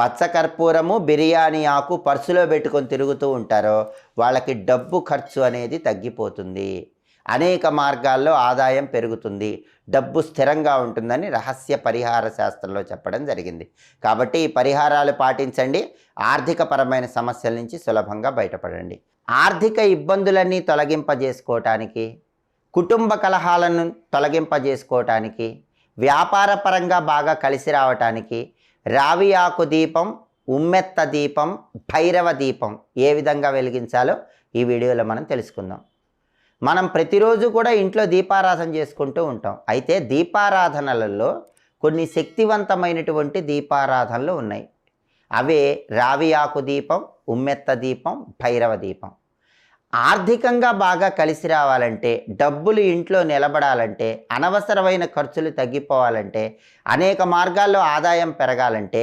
పచ్చకర్పూరము బిర్యానీ ఆకు పర్సులో పెట్టుకొని తిరుగుతూ ఉంటారో వాళ్ళకి డబ్బు ఖర్చు అనేది తగ్గిపోతుంది. అనేక మార్గాల్లో ఆదాయం పెరుగుతుంది. డబ్బు స్థిరంగా ఉంటుందని రహస్య పరిహార శాస్త్రంలో చెప్పడం జరిగింది. కాబట్టి ఈ పరిహారాలు పాటించండి. ఆర్థికపరమైన సమస్యల నుంచి సులభంగా బయటపడండి. ఆర్థిక ఇబ్బందులన్నీ తొలగింపజేసుకోవటానికి కుటుంబ కలహాలను తొలగింపజేసుకోవటానికి వ్యాపారపరంగా బాగా కలిసి రావటానికి రావి ఆకు దీపం ఉమ్మెత్త దీపం భైరవ దీపం ఏ విధంగా వెలిగించాలో ఈ వీడియోలో మనం తెలుసుకుందాం. మనం ప్రతిరోజు కూడా ఇంట్లో దీపారాధన చేసుకుంటూ ఉంటాం. అయితే దీపారాధనలలో కొన్ని శక్తివంతమైనటువంటి దీపారాధనలు ఉన్నాయి. అవే రావి ఆకు దీపం ఉమ్మెత్త దీపం భైరవ దీపం. ఆర్థికంగా బాగా కలిసి రావాలంటే డబ్బులు ఇంట్లో నిలబడాలంటే అనవసరమైన ఖర్చులు తగ్గిపోవాలంటే అనేక మార్గాల్లో ఆదాయం పెరగాలంటే